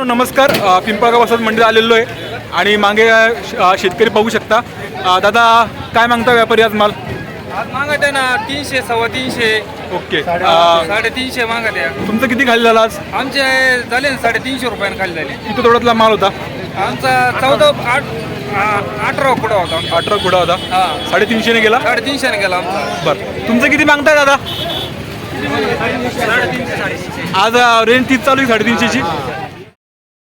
मित्रांनो नमस्कार. पिंपळगाव वसंत मंदिर आलेलो आहे आणि मागे शेतकरी पाहू शकता. दादा काय मागता व्यापारी आज माल? आज मागत आहे ना तीनशे सव्वा तीनशे. ओके. साडेतीनशे मागत आहे. तुमचं किती खाली झालं आज? आमचे झाले ना साडेतीनशे रुपयाने खाली झाले. किती तोड्यातला माल होता? आमचा चौदा आठ अठरा कुठं होता. अठरा कुडा होता? साडेतीनशेने गेला? साडेतीनशेने गेला आमचा. बरं. तुमचं किती मागताय दादा? आज रेंज तीच चालू आहे साडेतीनशेची.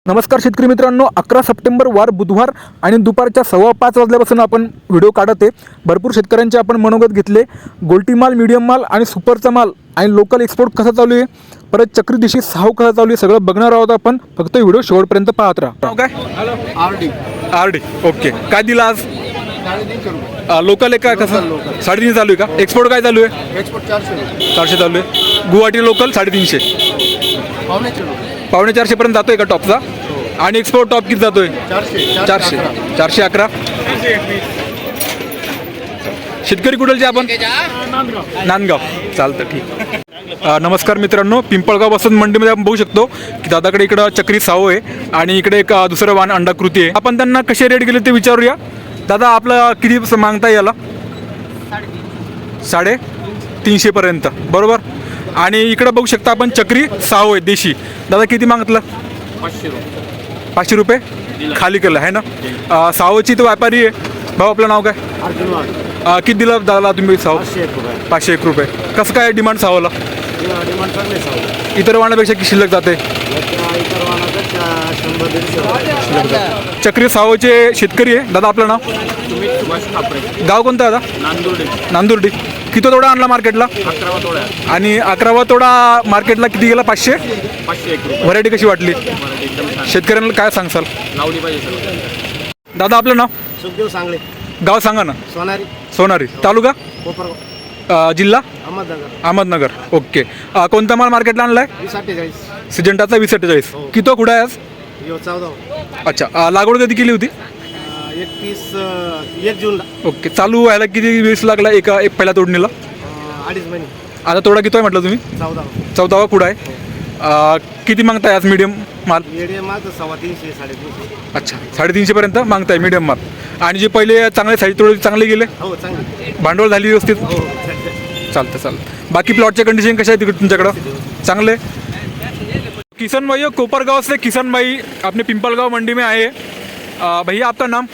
नमस्कार शेतकरी मित्रांनो अकरा सप्टेंबर वार बुधवार आणि दुपारच्या सव्वा पाच वाजल्यापासून आपण व्हिडिओ काढत आहे. भरपूर शेतकऱ्यांचे आपण मनोगत घेतले. गोल्टी माल मीडियम माल आणि सुपरचा माल आणि लोकल एक्सपोर्ट कसा चालू आहे? परत चक्री दिशी साहू कसा चालू आहे सगळं बघणार आहोत आपण. फक्त व्हिडिओ शेवटपर्यंत पाहत राहा. काय? आरडी. R D okay. काय दिलं आज? लोकल आहे का कसं? साडेतीनशे चालू आहे का? एक्सपोर्ट काय चालू आहे? एक्सपोर्ट चारशे. चारशे चालू आहे. गुवाहाटी लोकल साडेतीनशे. पावणे चारशेपर्यंत जातो आहे का टॉपचा? आणि एक्सपोर्ट टॉप किती जातो आहे चारशे चारशे. अकरा. शेतकरी कुठलचे आपण? नांदगाव. चालतं ठीक. नमस्कार मित्रांनो पिंपळगाव वसंत मंडीमध्ये आपण बघू शकतो की दादाकडे इकडं चक्री सावो आहे आणि इकडे एक दुसरं वाण अंडाकृती आहे. आपण त्यांना कसे रेट गेले ते विचारूया. दादा आपलं किती मागता याला? साडे तीनशेपर्यंत बरोबर? आणि इकडं बघू शकता आपण चक्री सावो आहे देशी. दादा किती मागितलं? पाचशे रुपये. खाली केलं आहे ना? अ, सावची तो व्यापारी आहे. भाऊ आपलं नाव काय? किती दिलं दादा तुम्ही साव? पाचशे एक रुपये. कसं काय डिमांड सावला? इतर वाणापेक्षा की शिल्लक जाते? चक्री सावचे शेतकरी आहे. दादा आपलं नाव? गाव कोणतं दादा? नांदुर्डे. नांदुर्डी. किती तोडा आणला मार्केटला अकरावा तोड्या आणि अकरावा तोडा मार्केटला किती गेला? पाचशे? पाचशे एक रुपये. व्हरायटी कशी वाटली? मराठी एकदम छान. शेतकऱ्यांना काय सांगसाल? लावली पाहिजे सर्व. दादा आपलं नाव? सुखदेव सांगले गाव सांगा ना. सोनारी. सोनारी. तालुका? कोपरगाव. अ, जिल्हा? अहमदनगर. अहमदनगर. ओके. अ, कोणता माल मार्केटला आणलाय? वीस अठ्ठेचाळीस. सिजंटाचा वीस अठ्ठेचाळीस. किती कुठं आहे आज? यो चौदा. अच्छा. अ, लागवड कधी केली होती? एकतीस एक जूनला. ओके चालू व्हायला किती वेळेस लागला एका एक पहिल्या तोडणीला? अडीच महिने. आता तोडा किती आहे म्हटलं तुम्ही? चौदा चौदावा कुडा आहे? अ, किती मागताय आज मीडियम माल? येडे माझं सव्वा तीनशे साडेतीनशे. अच्छा साडेतीनशेपर्यंत मागताय मीडियम माल. आणि जे पहिले चांगले साईज तोडे चांगले गेले? हो चांगले. भांडवल झाली व्यवस्थित? हो चांगले चालतं चालतं बाकी प्लॉटच्या कंडिशन कशा आहे तिकडे तुमच्याकडं? चांगले किशन भाई कोपरगांव से किशन भाई अपने पिंपलगांव मंडी में आए भैया आपका नाम?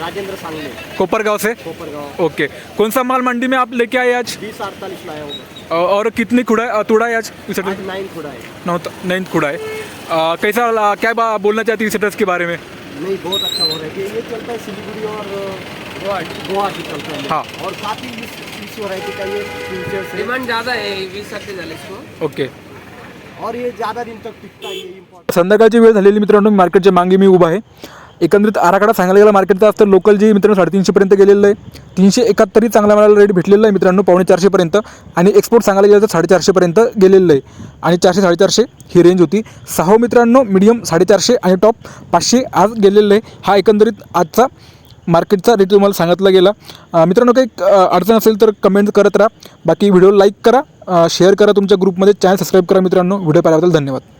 राजेंद्र सांगले. कोपरगांव से? कोपरगाव. ओके. कौन सा माल मंडी में आप लेके आए आज? बीस अड़तालीस लाया होगा और कितनी खुड़ा है तुड़ा है आज? इस नाइन खुड़ा है। नौ नाइन्थ खुड़ा है। अ, कैसा क्या बा- बोलना चाहती है इस के बारे में? नहीं बहुत अच्छा हो रहा है। ये चलता है सिलीगुड़ी और गुवाहाटी। गुवाहाटी चलता है। हाँ। और साथ ही इस वैरायटी का ये फ्यूचर डिमांड ज़्यादा आहे वीस अठ्ठेचाळीस इसको। ओके। और ये ज़्यादा दिन तक टिकता है संध्याकाळची वेळ झालेली मित्रांनो मार्केटच्या मागे मी उभा आहे. एकंदरीत आराखडा सांगायला गेला मार्केटचा असतं लोकल जे मित्रांनो साडेतीनशेपर्यंत गेलेलं आहे तीनशे एकाहत्तरही चांगल्या मला रेट भेटलेला आहे मित्रांनो पावणे चारशेपर्यंत आणि एक्सपोर्ट सांगायला गेलं तर साडेचारशेपर्यंत गेलेलं आहे. आणि चारशे साडेचारशे ही रेंज होती. सहा मित्रांनो मिडियम साडेचारशे आणि टॉप पाचशे आज गेलेलं आहे. हा एकंदरीत आजचा मार्केटचा रेट तुम्हाला सांगितला गेला. मित्रांनो काही अडचण असेल तर कमेंट करत राहा. बाकी व्हिडिओ लाईक करा. शेअर करा तुमच्या ग्रुपमध्ये चॅनल सबस्क्राईब करा मित्रांनो. व्हिडिओ पाहिल्याबद्दल धन्यवाद.